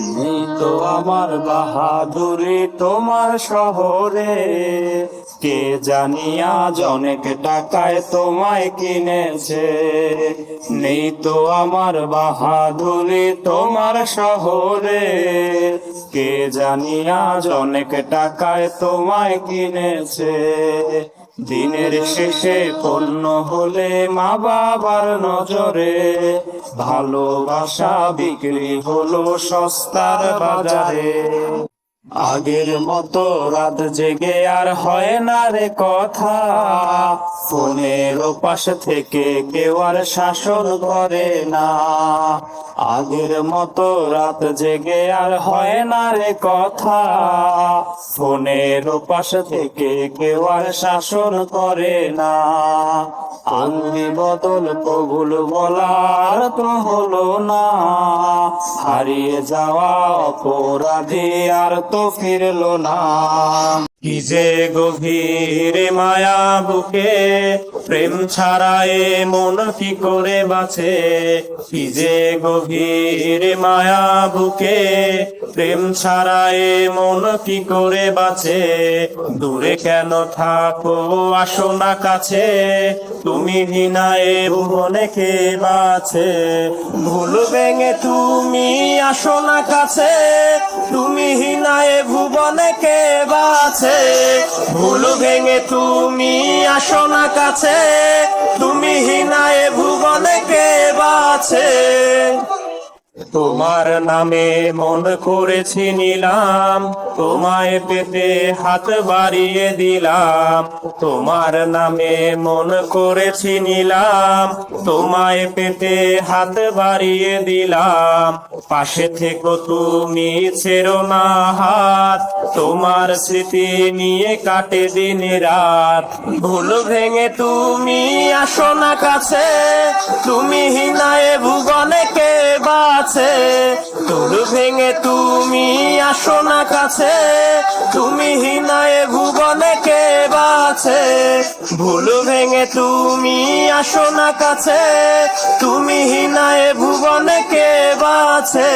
নেই তো আমার বাহাদুরি তোমার শহরে। কে জানি আজ অনেক টাকায় তোমায় কিনেছে। নেই তো আমার বাহাদুরি তোমার শহরে। কে জানি আজ অনেক টাকায় তোমায় কিনেছে। দিনের শেষে পণ্য হলে মা বাবার নজরে ভালোবাসা বিক্রি হলো সস্তার বাজারে। আগের মতো রাত জেগে আর হয় না রে কথা। ফোনের পাশ থেকে কেউ আর শাসন করে না। আগের মতো রাত জেগে আর হয় না রে কথা। ফোনের পাশ থেকে কেউ আর শাসন করে না। আঙ্গি বদল কবুল বলার তো হলো না। হারিয়ে যাওয়া অপরাধী আর তো ফিরলো না। কি যে গভীর মায়া বুকে, প্রেম ছাড়ায় মন কি করে বাঁচে? কি যে গভীর মায়া বুকে, প্রেম ছাড়া এ মন কি করে বাঁচে? দূরে কেন থাকো আসো না কাছে? তুমি এ ভুবনে কে বাছে ভুল ভেঙে তুমি আসো না কাছে, তুমি হিনা এ ভুবনে কে বাছে? ভুল ভেঙে তুমি আসো না কাছে, তুমি হিনা এ ভুবনে কে বাছে? তোমার নামে মন করেছি নিলাম, তোমায় পেতে হাত বাড়িয়ে দিলাম। তোমার নামে মন করেছি নিলাম, তোমায় পেতে হাত বাড়িয়ে দিলাম। পাশে থেকো তুমি, ছেড়ো না হাত, তোমার স্মৃতি নিয়ে কাটে দিন রাত। ভুল ভেঙে তুমি আসো না কাছে, তুমি হিনায় বাছে তোর ভেঙে তুমি আসো না কাছে, তুমি হিনায় ভুবনে কে বাছে? ভুল ভেঙে তুমি আসো না কাছে, তুমি হিনায় ভুবনে কে বাছে?